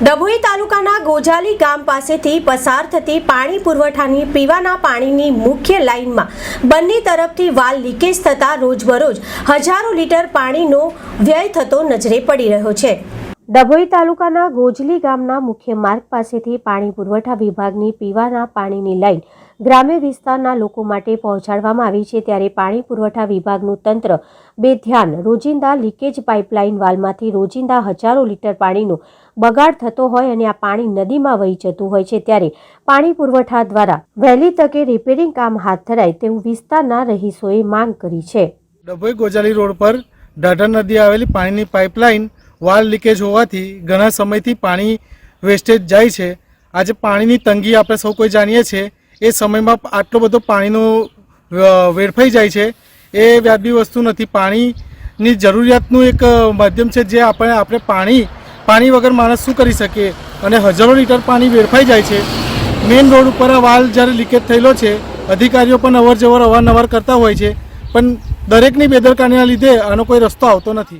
ડભોઈ તાલુકાના ગોજાલી ગામ પાસેથી પસાર થતી પાણી પુરવઠાની, પીવાના પાણીની મુખ્ય લાઇનમાં બંને તરફથી વાલ લીકેજ થતાં રોજબરોજ હજારો લીટર પાણીનો વ્યય થતો નજરે પડી રહ્યો છે. ડભોઈ તાલુકાના ગોજલી ગામના મુખ્ય માર્ગ પાસેથી પાણી પુરવઠા વિભાગની પીવાના પાણીની લાઇન ગ્રામ્ય વિસ્તારના લોકો માટે પહોંચાડવામાં આવી છે ત્યારે પાણી પુરવઠા વિભાગનું તંત્ર બેધ્યાન. રોજિંદા લીકેજ પાઇપલાઇન વાલમાંથી રોજિંદા હજારો લીટર પાણીનો બગાડ થતો હોય અને આ પાણી નદીમાં વહી જતું હોય છે ત્યારે પાણી પુરવઠા દ્વારા વહેલી તકે રિપેરિંગ કામ હાથ ધરાય તેવું વિસ્તારના રહીશોએ માંગ કરી છે. ડભોઈ ગોજાલી રોડ પર ઢાઢર નદી આવેલી પાણીની પાઇપલાઇન વાલ લીકેજ હોવાથી ઘણા સમયથી પાણી વેસ્ટેજ જાય છે. આજે પાણીની તંગી આપણે સૌ કોઈ જાણીએ છીએ. એ સમયમાં આટલો બધો પાણીનો વેડફાઈ જાય છે. એ વ્યાજબી વસ્તુ નથી. પાણીની જરૂરિયાતનું એક માધ્યમ છે જે આપણે આપણે પાણી પાણી વગર માણસ શું કરી શકીએ? અને હજારો લીટર પાણી વેડફાઈ જાય છે. મેઇન રોડ ઉપર આ વાલ જ્યારે લીકેજ થયેલો છે, અધિકારીઓ પણ અવર જવર અવારનવાર કરતા હોય છે. પણ દરેકની બેદરકારીના લીધે આનો કોઈ રસ્તો આવતો નથી.